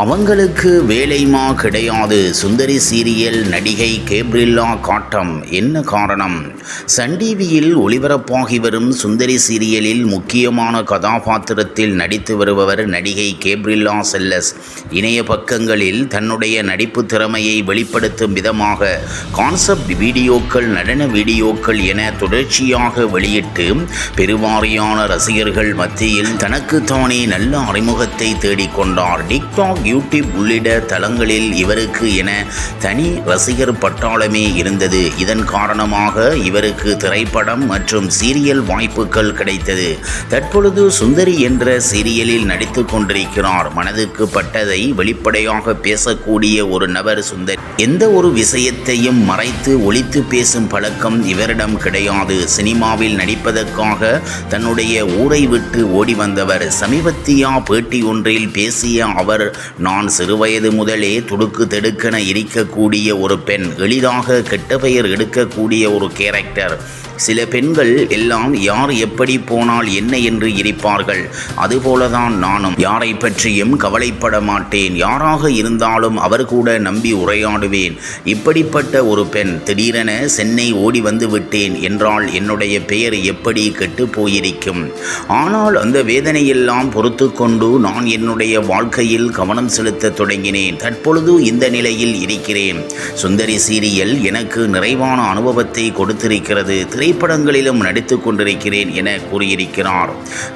அவங்களுக்கு வேலைமா கிடையாது. சுந்தரி சீரியல் நடிகை கேப்ரில்லா காட்டம். என்ன காரணம்? சன் டிவியில் ஒளிபரப்பாகி வரும் சுந்தரி சீரியலில் முக்கியமான கதாபாத்திரத்தில் நடித்து வருபவர் நடிகை கேப்ரில்லா செல்லஸ். இணைய பக்கங்களில் தன்னுடைய நடிப்பு திறமையை வெளிப்படுத்தும் விதமாக கான்செப்ட் வீடியோக்கள் நடன வீடியோக்கள் என தொடர்ச்சியாக வெளியிட்டு பெருவாரியான ரசிகர்கள் மத்தியில் தனக்குத்தானே நல்ல அறிமுகத்தை தேடிக்கொண்டார். டிக்டாக் யூடியூப் உள்ளிட்ட தளங்களில் இவருக்கு என தனி ரசிகர் பட்டாளமே இருந்தது. இதன் காரணமாக இவருக்கு திரைப்படம் மற்றும் சீரியல் வாய்ப்புகள் கிடைத்தது. தற்பொழுது சுந்தரி என்ற சீரியலில் நடித்து கொண்டிருக்கிறார். மனதுக்கு பட்டதை வெளிப்படையாக பேசக்கூடிய ஒரு நபர் சுந்தரி. எந்த ஒரு விஷயத்தையும் மறைத்து ஒழித்து பேசும் பழக்கம் இவரிடம் கிடையாது. சினிமாவில் நடிப்பதற்காக தன்னுடைய ஊரை விட்டு ஓடி வந்தவர். சமீபத்தியா பேட்டி ஒன்றில் பேசிய அவர் நான் சிறுவயது முதலே துடுக்கு தெடுக்கென இருக்கக்கூடிய ஒரு பெண் எளிதாக கெட்ட பெயர் எடுக்கக்கூடிய ஒரு கேரக்டர் சில பெண்கள் எல்லாம் யார் எப்படி போனால் என்ன என்று இருப்பார்கள் அதுபோலதான் நானும். யாரை பற்றியும் கவலைப்பட மாட்டேன். யாராக இருந்தாலும் அவர் கூட நம்பி உரையாடுவேன். இப்படிப்பட்ட ஒரு பெண் திடீரென சென்னை ஓடி வந்து விட்டேன் என்றால் என்னுடைய பெயர் எப்படி கெட்டு போயிருக்கும்? ஆனால் அந்த வேதனையெல்லாம் பொறுத்து கொண்டு நான் என்னுடைய வாழ்க்கையில் கவனம் செலுத்த தொடங்கினேன். தற்பொழுது இந்த நிலையில் இருக்கிறேன். சுந்தரி சீரியல் எனக்கு நிறைவான அனுபவத்தை கொடுத்திருக்கிறது. திரை திரைப்படங்களிலும் நடித்து கொண்டிருக்கிறேன் என கூறியிருக்கிறார்.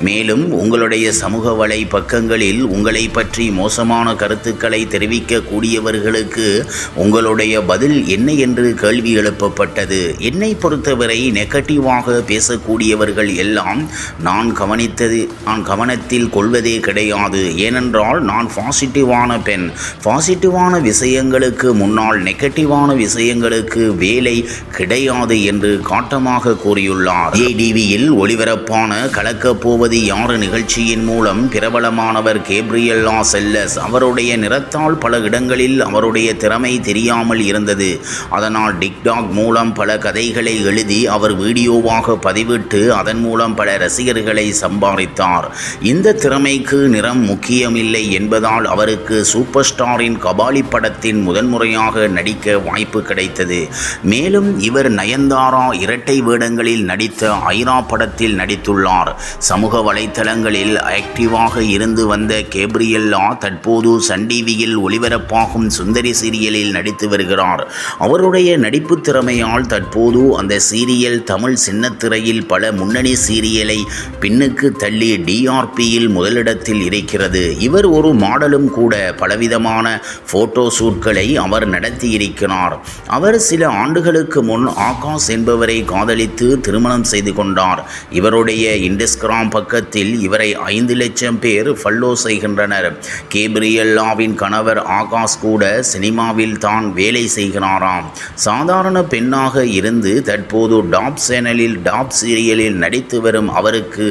மேலும் உங்களுடைய சமூக வலை பக்கங்களில் உங்களை பற்றி மோசமான கருத்துக்களை தெரிவிக்கக்கூடியவர்களுக்கு உங்களுடைய பதில் என்ன என்று கேள்வி எழுப்பப்பட்டது. என்னை பொறுத்தவரை நெகட்டிவாக பேசக்கூடியவர்கள் எல்லாம் நான் கவனித்தது நான் கவனத்தில் கொள்வதே கிடையாது. ஏனென்றால் நான் பாசிட்டிவான பெண். பாசிட்டிவான விஷயங்களுக்கு முன்னால் நெகட்டிவான விஷயங்களுக்கு வேலை கிடையாது என்று காட்டமாக கூறியுள்ளார். ஏடிவியில் ஒளிபரப்பான கலக்கப் போவது யாரு நிகழ்ச்சியின் மூலம் பிரபலமானவர் கேப்ரியல்லா செல்லஸ் அவருடைய நிறத்தால் பல இடங்களில் அவருடைய திறமை தெரியாமல் இருந்தது. அதனால் டிக்டாக் மூலம் பல கதைகளை எழுதி அவர் வீடியோவாக பதிவிட்டு அதன் மூலம் பல ரசிகர்களை சம்பாதித்தார். இந்த திறமைக்கு நிறம் முக்கியமில்லை என்பதால் அவருக்கு சூப்பர் ஸ்டாரின் கபாலி படத்தின் முதன்முறையாக நடிக்க வாய்ப்பு கிடைத்தது. மேலும் இவர் நயன்தாரா இரட்டை வேடங்களில் நடித்த ஐரா படத்தில் நடித்துள்ளார். சமூக வலைத்தளங்களில் ஆக்டிவாக இருந்து வந்த கேப்ரியல்லா தற்போது சன் டிவியில் ஒளிபரப்பாகும் சுந்தரி சீரியலில் நடித்து வருகிறார். அவருடைய நடிப்பு திறமையால் தற்போது அந்த சீரியல் தமிழ் சின்னத்திரையில் பல முன்னணி சீரியலை பின்னுக்கு தள்ளி டிஆர்பியில் முதலிடத்தில் இருக்கிறது. இவர் ஒரு மாடலும் கூட பலவிதமான போட்டோ ஷூட்களை அவர் நடத்தியிருக்கிறார். அவர் சில ஆண்டுகளுக்கு முன் ஆகாஷ் என்பவரை காதலித்து திருமணம் செய்து கொண்டார். இவருடைய இன்டெஸ்கிராம் பக்கத்தில் இவரை ஐந்து லட்சம் பேர் ஃபல்லோ செய்கின்றனர். கேப்ரியல்லாவின் கணவர் ஆகாஷ் கூட சினிமாவில் தான் வேலை செய்கிறாராம். சாதாரண பெண்ணாக இருந்து தற்போது டாப் சேனலில் டாப் சீரியலில் நடித்து வரும் அவருக்கு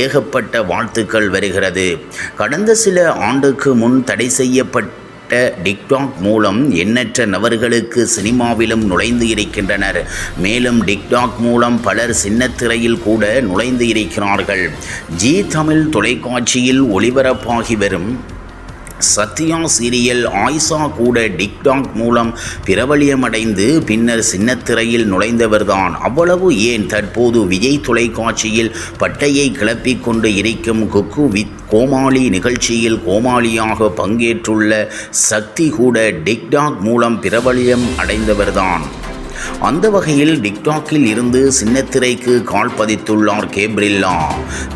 ஏகப்பட்ட வாழ்த்துக்கள் வருகிறது. கடந்த சில ஆண்டுக்கு முன் தடை செய்யப்பட்ட டிக்டாக் மூலம் எண்ணற்ற நபர்களுக்கு சினிமாவிலும் நுழைந்து இருக்கின்றனர். மேலும் டிக்டாக் மூலம் பலர் சின்னத்திரையில் கூட நுழைந்து இருக்கிறார்கள். ஜி தமிழ் தொலைக்காட்சியில் ஒளிபரப்பாகி வரும் சத்யா சீரியல் ஆயிஷா கூட டிக்டாக் மூலம் பிரபலியமடைந்து பின்னர் சின்னத்திரையில் நுழைந்தவர்தான். அவ்வளவு ஏன் தற்போது விஜய் தொலைக்காட்சியில் பட்டையை கிளப்பிக் கொண்டு இருக்கும் குக்கு வித் கோமாளி நிகழ்ச்சியில் கோமாளியாக பங்கேற்றுள்ள சக்தி கூட டிக்டாக் மூலம் பிரபலியம் அடைந்தவர்தான். அந்த வகையில் டிக்டாக்கில் இருந்து சின்னத்திரைக்கு கால் பதித்துள்ளார் கேப்ரில்லா.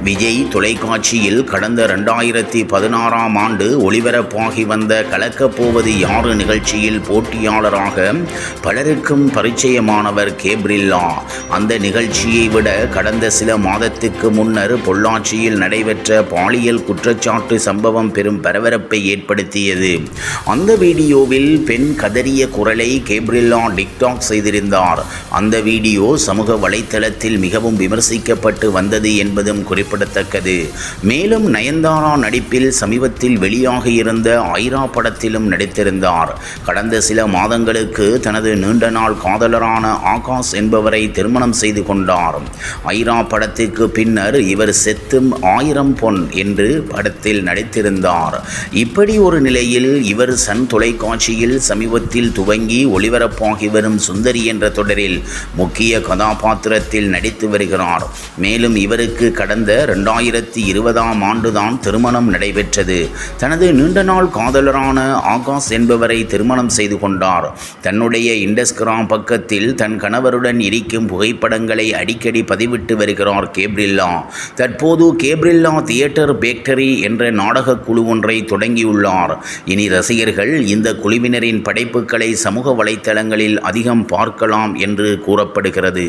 விஜய் தொலைக்காட்சியில் கடந்த ரெண்டாயிரத்தி பதினாறாம் ஆண்டு ஒளிபரப்பாகி வந்த கலக்கப்போவது யாரு நிகழ்ச்சியில் போட்டியாளராக பலருக்கும் பரிச்சயமானவர் கேப்ரில்லா. அந்த நிகழ்ச்சியை விட கடந்த சில மாதத்துக்கு முன்னர் பொள்ளாச்சியில் நடைபெற்ற பாலியல் குற்றச்சாட்டு சம்பவம் பெரும் பரபரப்பை ஏற்படுத்தியது. அந்த வீடியோவில் பெண் கதறிய குரலை கேப்ரில்லா டிக்டாக் செய்திருக்கிறார் நடித்திருந்தார் அந்த வீடியோ சமூக வலைத்தளத்தில் மிகவும் விமர்சிக்கப்பட்டு வந்தது என்பதும் குறிப்பிடத்தக்கது. மேலும் நயன்தாரா நடிப்பில் சமீபத்தில் வெளியாக இருந்த ஐரா படத்திலும் நடித்திருந்தார். கடந்த சில மாதங்களுக்கு தனது நீண்ட நாள் காதலரான ஆகாஷ் என்பவரை திருமணம் செய்து கொண்டார். ஐரா படத்திற்கு பின்னர் இவர் செத்தும் ஆயிரம் பொன் என்று படத்தில் நடித்திருந்தார். இப்படி ஒரு நிலையில் இவர் சன் தொலைக்காட்சியில் சமீபத்தில் துவங்கி ஒளிபரப்பாகி வரும் சுந்தரி என்ற தொடரில் முக்கிய கதாபாத்திரத்தில் நடித்து வருகிறார். மேலும் இவருக்கு கடந்த ரெண்டாயிரத்தி இருபதாம் ஆண்டுதான் திருமணம் நடைபெற்றது. தனது நீண்ட நாள் காதலரான ஆகாஷ் என்பவரை திருமணம் செய்து கொண்டார். தன்னுடைய இண்டஸ்கிராம் பக்கத்தில் தன் கணவருடன் இருக்கும் புகைப்படங்களை அடிக்கடி பதிவிட்டு வருகிறார் கேப்ரில்லா. தற்போது கேப்ரில்லா தியேட்டர் பேக்டரி என்ற நாடக குழு ஒன்றை தொடங்கியுள்ளார். இனி ரசிகர்கள் இந்த குழுவினரின் படைப்புகளை சமூக வலைத்தளங்களில் அதிகம் பார்க்க பார்க்கலாம் என்று கூறப்படுகிறது.